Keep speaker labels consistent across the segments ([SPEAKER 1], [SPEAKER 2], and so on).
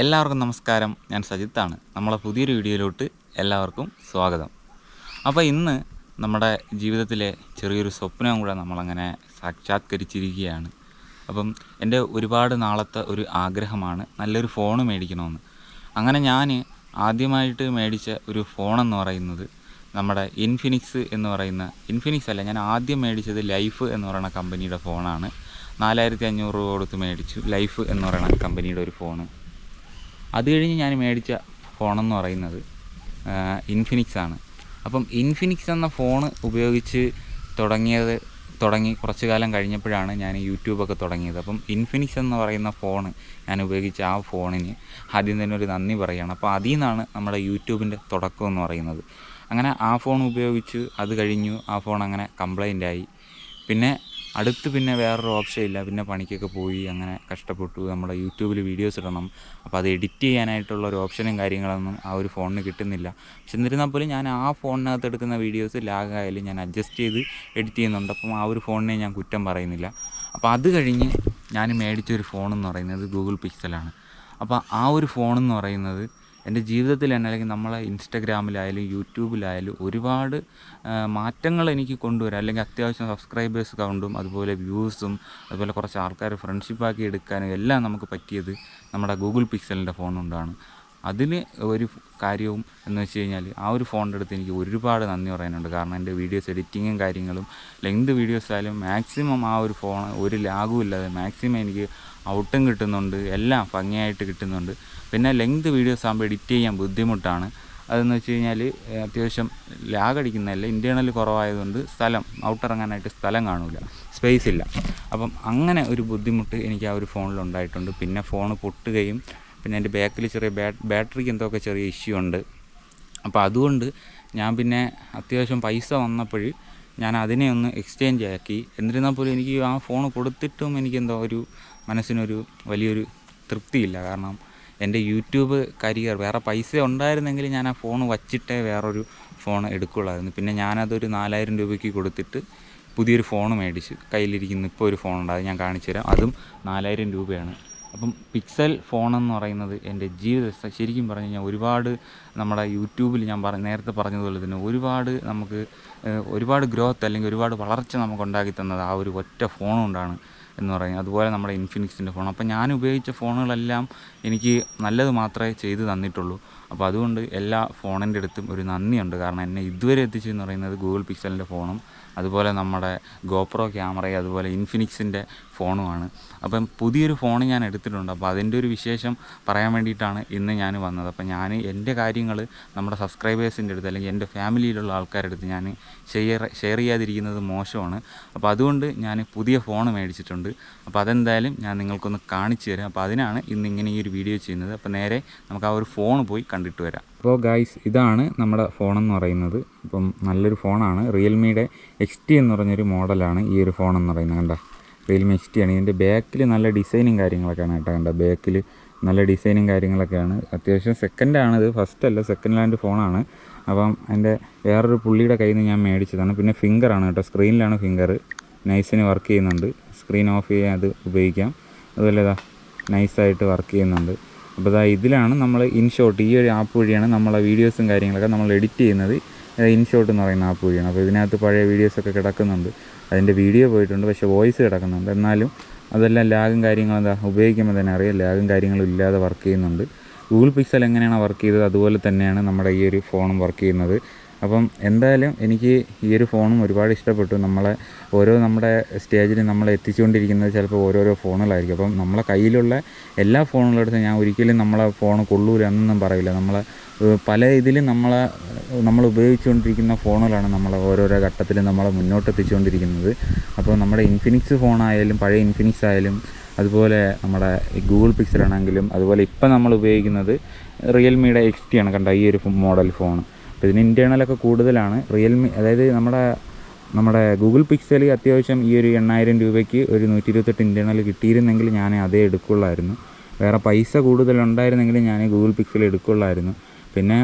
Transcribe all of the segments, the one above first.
[SPEAKER 1] എല്ലാവർക്കും നമസ്കാരം. ഞാൻ സജിത്താണ്. നമ്മളെ പുതിയൊരു വീഡിയോയിലോട്ട് എല്ലാവർക്കും സ്വാഗതം. അപ്പോൾ ഇന്ന് നമ്മുടെ ജീവിതത്തിലെ ചെറിയൊരു സ്വപ്നം കൂടെ നമ്മളങ്ങനെ സാക്ഷാത്കരിച്ചിരിക്കുകയാണ്. അപ്പം എന്റെ ഒരുപാട് നാളത്തെ ഒരു ആഗ്രഹമാണ് നല്ലൊരു ഫോൺ മേടിക്കണമെന്ന്. അങ്ങനെ ഞാൻ ആദ്യമായിട്ട് മേടിച്ച ഒരു ഫോണെന്ന് പറയുന്നത് നമ്മുടെ ഇൻഫിനിക്സ് എന്ന് പറയുന്ന ഇൻഫിനിക്സ് അല്ല ഞാൻ ആദ്യം മേടിച്ചത് ലൈഫ് എന്ന് പറയുന്ന കമ്പനിയുടെ ഫോണാണ്. നാലായിരത്തി അഞ്ഞൂറ് രൂപ കൊടുത്ത് മേടിച്ചു. ലൈഫ് എന്ന് പറയുന്ന കമ്പനിയുടെ ഒരു ഫോണ്. അത് കഴിഞ്ഞ് ഞാൻ മേടിച്ച ഫോണെന്ന് പറയുന്നത് ഇൻഫിനിക്സ് ആണ്. അപ്പം ഇൻഫിനിക്സ് എന്ന ഫോൺ ഉപയോഗിച്ച് തുടങ്ങിയത് തുടങ്ങി കുറച്ച് കാലം കഴിഞ്ഞപ്പോഴാണ് ഞാൻ യൂട്യൂബൊക്കെ തുടങ്ങിയത്. അപ്പം ഇൻഫിനിക്സ് എന്ന് പറയുന്ന ഫോൺ ഞാൻ ഉപയോഗിച്ച ആ ഫോണിന് ആദ്യം തന്നെ ഒരു നന്ദി പറയുകയാണ് അപ്പോൾ അതിൽ നിന്നാണ് നമ്മുടെ യൂട്യൂബിന്റെ തുടക്കം എന്ന് പറയുന്നത്. അങ്ങനെ ആ ഫോൺ ഉപയോഗിച്ച് അത് കഴിഞ്ഞു ആ ഫോൺ അങ്ങനെ കംപ്ലൈന്റ് ആയി. പിന്നെ അടുത്ത് പിന്നെ വേറൊരു ഓപ്ഷൻ ഇല്ല. പിന്നെ പണിക്കൊക്കെ പോയി അങ്ങനെ കഷ്ടപ്പെട്ടു. നമ്മുടെ യൂട്യൂബിൽ വീഡിയോസ് ഇടണം. അപ്പോൾ അത് എഡിറ്റ് ചെയ്യാനായിട്ടുള്ള ഒരു ഓപ്ഷനും കാര്യങ്ങളൊന്നും ആ ഒരു ഫോണിന് കിട്ടുന്നില്ല. പക്ഷെ എന്നിരുന്നാൽ പോലും ഞാൻ ആ ഫോണിനകത്ത് എടുക്കുന്ന വീഡിയോസ് ലാഗായാലും ഞാൻ അഡ്ജസ്റ്റ് ചെയ്ത് എഡിറ്റ് ചെയ്യുന്നുണ്ട്. അപ്പം ആ ഒരു ഫോണിനെ ഞാൻ കുറ്റം പറയുന്നില്ല. അപ്പോൾ അത് കഴിഞ്ഞ് ഞാൻ മേടിച്ചൊരു ഫോണെന്ന് പറയുന്നത് ഗൂഗിൾ പിക്സലാണ് അപ്പോൾ ആ ഒരു ഫോണെന്ന് പറയുന്നത് എന്റെ ജീവിതത്തിൽ തന്നെ അല്ലെങ്കിൽ നമ്മളെ ഇൻസ്റ്റഗ്രാമിലായാലും യൂട്യൂബിലായാലും ഒരുപാട് മാറ്റങ്ങൾ എനിക്ക് കൊണ്ടുവരാം അല്ലെങ്കിൽ അത്യാവശ്യം സബ്സ്ക്രൈബേഴ്സ് കൗണ്ടും അതുപോലെ വ്യൂസും അതുപോലെ കുറച്ച് ആൾക്കാർ ഫ്രണ്ട്ഷിപ്പാക്കി എടുക്കാനും എല്ലാം നമുക്ക് പറ്റിയത് നമ്മുടെ ഗൂഗിൾ പിക്സലിന്റെ ഫോൺ കൊണ്ടാണ്. അതിന് ഒരു കാര്യവും എന്ന് വെച്ച് കഴിഞ്ഞാൽ ആ ഒരു ഫോണിന്റെ അടുത്ത് എനിക്ക് ഒരുപാട് നന്ദി പറയാനുണ്ട്. കാരണം എന്റെ വീഡിയോസ് എഡിറ്റിങ്ങും കാര്യങ്ങളും ലെങ്ത് വീഡിയോസ് ആയാലും മാക്സിമം ആ ഒരു ഫോൺ ഒരു ലാഗും ഇല്ലാതെ മാക്സിമം എനിക്ക് ഔട്ടും കിട്ടുന്നുണ്ട്. എല്ലാം ഭംഗിയായിട്ട് കിട്ടുന്നുണ്ട്. പിന്നെ ലെങ്ത് വീഡിയോസ് ആകുമ്പോൾ എഡിറ്റ് ചെയ്യാൻ ബുദ്ധിമുട്ടാണ്. അതെന്ന് വെച്ച് കഴിഞ്ഞാൽ അത്യാവശ്യം ലാഗ് അടിക്കുന്നതല്ല ഇന്റേണൽ കുറവായതുകൊണ്ട് സ്ഥലം ഔട്ടിറങ്ങാനായിട്ട് സ്ഥലം കാണില്ല സ്പേസ് ഇല്ല. അപ്പം അങ്ങനെ ഒരു ബുദ്ധിമുട്ട് എനിക്ക് ആ ഒരു ഫോണിൽ ഉണ്ടായിട്ടുണ്ട്. പിന്നെ ഫോൺ പൊട്ടുകയും പിന്നെ എന്റെ ബാക്കിൽ ചെറിയ ബാറ്ററിക്ക് എന്തൊക്കെ ചെറിയ ഇഷ്യൂ ഉണ്ട്. അപ്പോൾ അതുകൊണ്ട് ഞാൻ പിന്നെ അത്യാവശ്യം പൈസ വന്നപ്പോൾ ഞാൻ അതിനെ ഒന്ന് എക്സ്ചേഞ്ച് ആക്കി. എന്നിരുന്നാൽ പോലും എനിക്ക് ആ ഫോൺ കൊടുത്തിട്ടും എനിക്കെന്തോ ഒരു മനസ്സിനൊരു വലിയൊരു തൃപ്തിയില്ല. കാരണം എന്റെ യൂട്യൂബ് കരിയർ വേറെ പൈസ ഉണ്ടായിരുന്നെങ്കിൽ ഞാൻ ആ ഫോൺ വച്ചിട്ടേ വേറൊരു ഫോൺ എടുക്കുള്ളായിരുന്നു. പിന്നെ ഞാനതൊരു നാലായിരം രൂപയ്ക്ക് കൊടുത്തിട്ട് പുതിയൊരു ഫോൺ മേടിച്ചു കയ്യിലിരിക്കുന്ന ഇപ്പോൾ ഒരു ഫോൺ അത് ഞാൻ കാണിച്ചു തരാം. അതും നാലായിരം രൂപയാണ്. അപ്പം പിക്സൽ ഫോണെന്ന് പറയുന്നത് എന്റെ ജീവിത ശരിക്കും പറഞ്ഞു കഴിഞ്ഞാൽ ഒരുപാട് നമ്മുടെ യൂട്യൂബിൽ ഞാൻ പറഞ്ഞ നേരത്തെ പറഞ്ഞതുപോലെ തന്നെ ഒരുപാട് നമുക്ക് ഒരുപാട് ഗ്രോത്ത് അല്ലെങ്കിൽ ഒരുപാട് വളർച്ച നമുക്ക് ഉണ്ടാക്കി തന്നത് ആ ഒരു ഒറ്റ ഫോൺ കൊണ്ടാണ് എന്ന് പറയുന്നത് അതുപോലെ നമ്മുടെ ഇൻഫിനിക്സിന്റെ ഫോൺ. അപ്പോൾ ഞാൻ ഉപയോഗിച്ച ഫോണുകളെല്ലാം എനിക്ക് നല്ലത് മാത്രമേ ചെയ്തു തന്നിട്ടുള്ളൂ. അപ്പോൾ അതുകൊണ്ട് എല്ലാ ഫോണിന്റെ അടുത്തും ഒരു നന്ദിയുണ്ട്. കാരണം എന്നെ ഇതുവരെ എത്തിച്ചെന്ന് പറയുന്നത് ഗൂഗിൾ പിക്സലിന്റെ ഫോണും അതുപോലെ നമ്മുടെ ഗോപ്രോ ക്യാമറയും അതുപോലെ ഇൻഫിനിക്സിന്റെ ഫോണുമാണ്. അപ്പം പുതിയൊരു ഫോൺ ഞാൻ എടുത്തിട്ടുണ്ട്. അപ്പോൾ അതിന്റെ ഒരു വിശേഷം പറയാൻ വേണ്ടിയിട്ടാണ് ഇന്ന് ഞാൻ വന്നത്. അപ്പോൾ ഞാൻ എന്റെ കാര്യങ്ങൾ നമ്മുടെ സബ്സ്ക്രൈബേഴ്സിന്റെ അടുത്ത് അല്ലെങ്കിൽ എന്റെ ഫാമിലിയിലുള്ള ആൾക്കാരുടെ അടുത്ത് ഞാൻ ഷെയർ ഷെയർ ചെയ്യാതിരിക്കുന്നത് മോശമാണ്. അപ്പോൾ അതുകൊണ്ട് ഞാൻ പുതിയ ഫോൺ മേടിച്ചിട്ടുണ്ട്. അപ്പോൾ അതെന്തായാലും ഞാൻ നിങ്ങൾക്കൊന്ന് കാണിച്ചു തരാം. അപ്പോൾ അതിനാണ് ഇന്ന് ഇങ്ങനെ ഈ ഒരു വീഡിയോ ചെയ്യുന്നത്. അപ്പോൾ നേരെ നമുക്ക് ആ ഒരു ഫോൺ പോയി കണ്ടിട്ട് വരാം. അപ്പോൾ ഗൈസ് ഇതാണ് നമ്മുടെ ഫോണെന്ന് പറയുന്നത്. ഇപ്പം നല്ലൊരു ഫോണാണ്. റിയൽമിയുടെ എക്സ് ടി എന്ന് പറഞ്ഞൊരു മോഡലാണ് ഈ ഒരു ഫോൺ എന്ന് പറയുന്നത്. കണ്ട? ടി ആണ്. ഇതിന്റെ ബാക്കിൽ നല്ല ഡിസൈനും കാര്യങ്ങളൊക്കെയാണ് കേട്ടോ കണ്ടത്. ബാക്കിൽ നല്ല ഡിസൈനും കാര്യങ്ങളൊക്കെയാണ്. അത്യാവശ്യം സെക്കൻഡാണ് ഇത്. ഫസ്റ്റ് അല്ല സെക്കൻഡ് ഹാൻഡ് ഫോണാണ് അപ്പം എന്റെ വേറൊരു പുള്ളിയുടെ കയ്യിൽ നിന്ന് ഞാൻ മേടിച്ചതാണ്. പിന്നെ ഫിംഗറാണ് കേട്ടോ. സ്ക്രീനിലാണ് ഫിംഗർ നൈസിന് വർക്ക് ചെയ്യുന്നുണ്ട്. സ്ക്രീൻ ഓഫ് ചെയ്യാൻ അത് ഉപയോഗിക്കാം. അതുപോലെ ഇതാ നൈസായിട്ട് വർക്ക് ചെയ്യുന്നുണ്ട്. അപ്പോൾ ഇതാ ഇതിലാണ് നമ്മൾ ഇൻഷോട്ട് ഈ ഒരു ആപ്പ് വഴിയാണ് നമ്മളെ വീഡിയോസും കാര്യങ്ങളൊക്കെ നമ്മൾ എഡിറ്റ് ചെയ്യുന്നത്. ഇൻഷോട്ട് എന്ന് പറയുന്ന ആപ്പ് വഴിയാണ്. അപ്പോൾ ഇതിനകത്ത് പഴയ വീഡിയോസൊക്കെ കിടക്കുന്നുണ്ട്. അതിന്റെ വീഡിയോ പോയിട്ടുണ്ട് പക്ഷേ വോയിസ് കിടക്കുന്നുണ്ട്. എന്നാലും അതെല്ലാം ലാഗും കാര്യങ്ങളും എന്താ ഉപയോഗിക്കുമ്പോൾ തന്നെ അറിയാം. ലാഗും കാര്യങ്ങളും ഇല്ലാതെ വർക്ക് ചെയ്യുന്നുണ്ട്. ഗൂഗിൾ പിക്സൽ എങ്ങനെയാണ് വർക്ക് ചെയ്തത്? അതുപോലെ തന്നെയാണ് നമ്മുടെ ഈ ഒരു ഫോണും വർക്ക് ചെയ്യുന്നത്. അപ്പം എന്തായാലും എനിക്ക് ഈ ഒരു ഫോണും ഒരുപാട് ഇഷ്ടപ്പെട്ടു. നമ്മളെ ഓരോ നമ്മുടെ സ്റ്റേജിൽ നമ്മൾ എത്തിച്ചുകൊണ്ടിരിക്കുന്നത് ചിലപ്പോൾ ഓരോരോ ഫോണുകളായിരിക്കും. അപ്പം നമ്മളെ കയ്യിലുള്ള എല്ലാ ഫോണുകളെടുത്ത് ഞാൻ ഒരിക്കലും നമ്മളെ ഫോൺ കൊള്ളൂല എന്നൊന്നും പറയില്ല. നമ്മളെ പല ഇതിലും നമ്മളെ നമ്മൾ ഉപയോഗിച്ചുകൊണ്ടിരിക്കുന്ന ഫോണുകളാണ് നമ്മളെ ഓരോരോ ഘട്ടത്തിൽ നമ്മളെ മുന്നോട്ട് എത്തിച്ചുകൊണ്ടിരിക്കുന്നത് അപ്പോൾ നമ്മുടെ ഇൻഫിനിക്സ് ഫോണായാലും പഴയ ഇൻഫിനിക്സ് ആയാലും അതുപോലെ നമ്മുടെ ഗൂഗിൾ പിക്സൽ ആണെങ്കിലും അതുപോലെ ഇപ്പം നമ്മൾ ഉപയോഗിക്കുന്നത് റിയൽമിയുടെ എക്സ് ടി ആണ്. കണ്ട? ഈ ഒരു മോഡൽ ഫോൺ അപ്പോൾ ഇതിന് ഇന്റേർണലൊക്കെ കൂടുതലാണ്. റിയൽമി അതായത് നമ്മുടെ നമ്മുടെ ഗൂഗിൾ പിക്സൽ അത്യാവശ്യം ഈ ഒരു എണ്ണായിരം രൂപയ്ക്ക് ഒരു നൂറ്റി ഇരുപത്തെട്ട് ഇന്റേർണൽ കിട്ടിയിരുന്നെങ്കിൽ ഞാൻ അതേ എടുക്കുള്ളായിരുന്നു. വേറെ പൈസ കൂടുതലുണ്ടായിരുന്നെങ്കിൽ ഞാൻ ഗൂഗിൾ പിക്സൽ എടുക്കുള്ളായിരുന്നു. പിന്നെ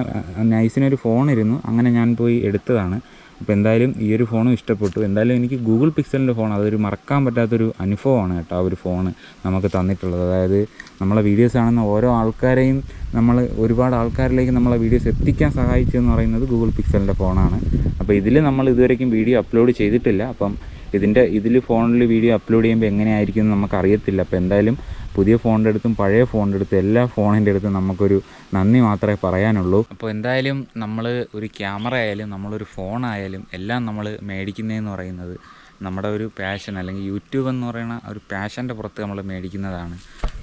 [SPEAKER 1] നൈസിനൊരു ഫോണിരുന്നു. അങ്ങനെ ഞാൻ പോയി എടുത്തതാണ്. അപ്പോൾ എന്തായാലും ഈ ഒരു ഫോണും ഇഷ്ടപ്പെട്ടു. എന്തായാലും എനിക്ക് ഗൂഗിൾ പിക്സലിന്റെ ഫോൺ അതൊരു മറക്കാൻ പറ്റാത്തൊരു അനുഭവമാണ് കേട്ടോ ആ ഒരു ഫോൺ നമുക്ക് തന്നിട്ടുള്ളത്. അതായത് നമ്മളെ വീഡിയോസ് കാണുന്ന ഓരോ ആൾക്കാരെയും നമ്മൾ ഒരുപാട് ആൾക്കാരിലേക്ക് നമ്മളെ വീഡിയോസ് എത്തിക്കാൻ സഹായിച്ചതെന്ന് പറയുന്നത് ഗൂഗിൾ പിക്സലിന്റെ ഫോണാണ്. അപ്പോൾ ഇതിൽ നമ്മൾ ഇതുവരേക്കും വീഡിയോ അപ്ലോഡ് ചെയ്തിട്ടില്ല. അപ്പം ഇതിന്റെ ഇതിൽ ഫോണിൽ വീഡിയോ അപ്ലോഡ് ചെയ്യുമ്പോൾ എങ്ങനെയായിരിക്കും എന്ന് നമുക്ക് അറിയത്തില്ല അപ്പോൾ എന്തായാലും പുതിയ ഫോണിന്റെ അടുത്തും പഴയ ഫോണിന്റെ അടുത്തും എല്ലാ ഫോണിന്റെ അടുത്തും നമുക്കൊരു നന്ദി മാത്രമേ പറയാനുള്ളൂ. അപ്പോൾ എന്തായാലും നമ്മൾ ഒരു ക്യാമറ ആയാലും നമ്മളൊരു ഫോണായാലും എല്ലാം നമ്മൾ മേടിക്കുന്നതെന്ന് പറയുന്നത് നമ്മുടെ ഒരു പാഷൻ അല്ലെങ്കിൽ യൂട്യൂബ് എന്ന് പറയുന്ന ഒരു പാഷന്റെ പുറത്ത് നമ്മൾ മേടിക്കുന്നതാണ്.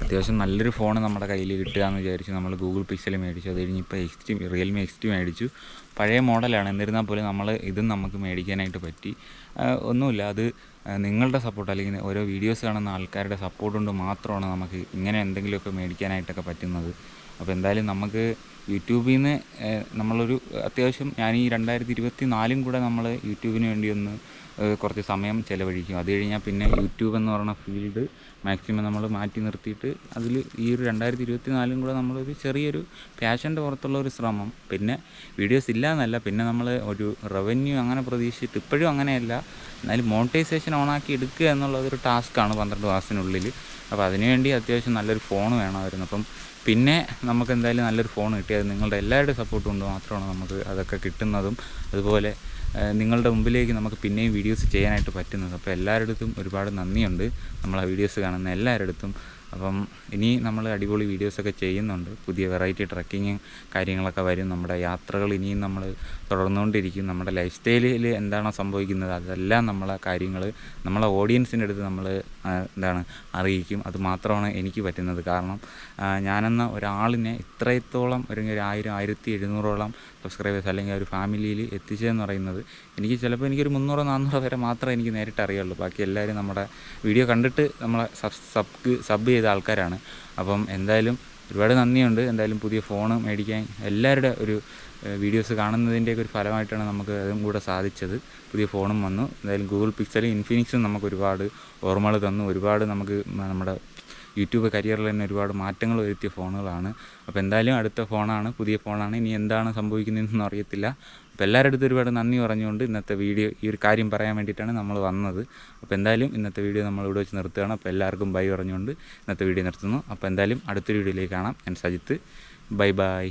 [SPEAKER 1] അത്യാവശ്യം നല്ലൊരു ഫോൺ നമ്മുടെ കയ്യിൽ കിട്ടുക എന്ന് വിചാരിച്ച് നമ്മൾ ഗൂഗിൾ പിക്സൽ മേടിച്ചു. അത് കഴിഞ്ഞ് ഇപ്പോൾ എക്സ് റിയൽമി എക്സ് മേടിച്ചു. പഴയ മോഡലാണ് എന്നിരുന്നാൽ പോലും നമ്മൾ ഇതും നമുക്ക് മേടിക്കാനായിട്ട് പറ്റി. ഒന്നുമില്ല. അത് നിങ്ങളുടെ സപ്പോർട്ട് അല്ലെങ്കിൽ ഓരോ വീഡിയോസ് കാണുന്ന ആൾക്കാരുടെ സപ്പോർട്ട് കൊണ്ട് മാത്രമാണ് നമുക്ക് ഇങ്ങനെ എന്തെങ്കിലുമൊക്കെ മേടിക്കാനായിട്ടൊക്കെ പറ്റുന്നത്. അപ്പോൾ എന്തായാലും നമുക്ക് യൂട്യൂബിൽ നിന്ന് നമ്മളൊരു അത്യാവശ്യം ഞാൻ ഈ രണ്ടായിരത്തി ഇരുപത്തി നാലും കൂടെ നമ്മൾ യൂട്യൂബിന് വേണ്ടി ഒന്ന് കുറച്ച് സമയം ചിലവഴിക്കും. അത് കഴിഞ്ഞാൽ പിന്നെ യൂട്യൂബ് എന്ന് പറയുന്ന ഫീൽഡ് മാക്സിമം നമ്മൾ മാറ്റി നിർത്തിയിട്ട് അതിൽ ഈ ഒരു രണ്ടായിരത്തി ഇരുപത്തി നാലും കൂടെ നമ്മളൊരു ചെറിയൊരു പാഷന്റെ പുറത്തുള്ള ഒരു ശ്രമം. പിന്നെ വീഡിയോസ് ഇല്ല എന്നല്ല പിന്നെ നമ്മൾ ഒരു റവന്യൂ അങ്ങനെ പ്രതീക്ഷിച്ചിട്ട് ഇപ്പോഴും അങ്ങനെയല്ല. എന്നാലും മോണിറ്റൈസേഷൻ ഓണാക്കി എടുക്കുക എന്നുള്ളതൊരു ടാസ്ക്കാണ് പന്ത്രണ്ട് മാസത്തിനുള്ളിൽ അപ്പോൾ അതിനുവേണ്ടി അത്യാവശ്യം നല്ലൊരു ഫോൺ വേണമായിരുന്നു. അപ്പം പിന്നെ നമുക്ക് എന്തായാലും നല്ലൊരു ഫോൺ കിട്ടിയത് നിങ്ങളുടെ എല്ലാവരുടെയും സപ്പോർട്ട് കൊണ്ട് മാത്രമാണ് നമുക്ക് അതൊക്കെ കിട്ടുന്നതും. അതുപോലെ നിങ്ങളുടെ മുമ്പിലേക്ക് നമുക്ക് പിന്നെയും വീഡിയോസ് ചെയ്യാനായിട്ട് പറ്റുന്നത്. അപ്പോൾ എല്ലാവരുടെ അടുത്തും ഒരുപാട് നന്ദിയുണ്ട്. നമ്മൾ ആ വീഡിയോസ് കാണുന്ന എല്ലാവരുടെ അടുത്തും അപ്പം ഇനി നമ്മൾ അടിപൊളി വീഡിയോസൊക്കെ ചെയ്യുന്നുണ്ട്. പുതിയ വെറൈറ്റി ട്രക്കിങ് കാര്യങ്ങളൊക്കെ വരും. നമ്മുടെ യാത്രകൾ ഇനിയും നമ്മൾ തുടർന്നുകൊണ്ടിരിക്കും. നമ്മുടെ ലൈഫ് സ്റ്റൈലിൽ എന്താണോ സംഭവിക്കുന്നത് അതെല്ലാം നമ്മളെ കാര്യങ്ങൾ നമ്മളെ ഓഡിയൻസിന്റെ അടുത്ത് നമ്മൾ എന്താണ് അറിയിക്കും. അത് മാത്രമാണ് എനിക്ക് പറ്റുന്നത്. കാരണം ഞാനെന്ന ഒരാളിനെ ഇത്രത്തോളം ഒരു ആയിരം ആയിരത്തി എഴുന്നൂറോളം സബ്സ്ക്രൈബേഴ്സ് അല്ലെങ്കിൽ ഒരു ഫാമിലിയിൽ എത്തിച്ചതെന്ന് പറയുന്നത് എനിക്ക് ചിലപ്പോൾ എനിക്കൊരു മുന്നൂറോ നാന്നൂറോ വരെ മാത്രമേ എനിക്ക് നേരിട്ട് അറിയുള്ളൂ ബാക്കി എല്ലാവരും നമ്മുടെ വീഡിയോ കണ്ടിട്ട് നമ്മളെ സബ് സബ് സബ് ചെയ്ത ആൾക്കാരാണ്. അപ്പം എന്തായാലും ഒരുപാട് നന്ദിയുണ്ട്. എന്തായാലും പുതിയ ഫോൺ മേടിക്കാൻ എല്ലാവരുടെ ഒരു വീഡിയോസ് കാണുന്നതിന്റെയൊക്കെ ഒരു ഫലമായിട്ടാണ് നമുക്ക് അതും കൂടെ സാധിച്ചത്. പുതിയ ഫോണും വന്നു. എന്തായാലും ഗൂഗിൾ പിക്സലും ഇൻഫിനിക്സും നമുക്ക് ഒരുപാട് ഓർമ്മകൾ തന്നു. ഒരുപാട് നമുക്ക് നമ്മുടെ യൂട്യൂബ് കരിയറിൽ തന്നെ ഒരുപാട് മാറ്റങ്ങൾ വരുത്തിയ ഫോണുകളാണ് അപ്പോൾ എന്തായാലും അടുത്ത ഫോണാണ് പുതിയ ഫോണാണ് ഇനി എന്താണ് സംഭവിക്കുന്നതെന്നൊന്നും അറിയത്തില്ല. അപ്പോൾ എല്ലാവരുടെ ഒരുപാട് നന്ദി പറഞ്ഞുകൊണ്ട് ഇന്നത്തെ വീഡിയോ ഈ ഒരു കാര്യം പറയാൻ വേണ്ടിയിട്ടാണ് നമ്മൾ വന്നത്. അപ്പോൾ എന്തായാലും ഇന്നത്തെ വീഡിയോ നമ്മൾ ഇവിടെ വെച്ച് നിർത്തുകയാണ്. അപ്പോൾ എല്ലാവർക്കും ബൈ പറഞ്ഞുകൊണ്ട് ഇന്നത്തെ വീഡിയോ നിർത്തുന്നു. അപ്പോൾ എന്തായാലും അടുത്തൊരു വീഡിയോയിലേക്ക് കാണാം. ഞാൻ സജിത്ത്. Bye bye.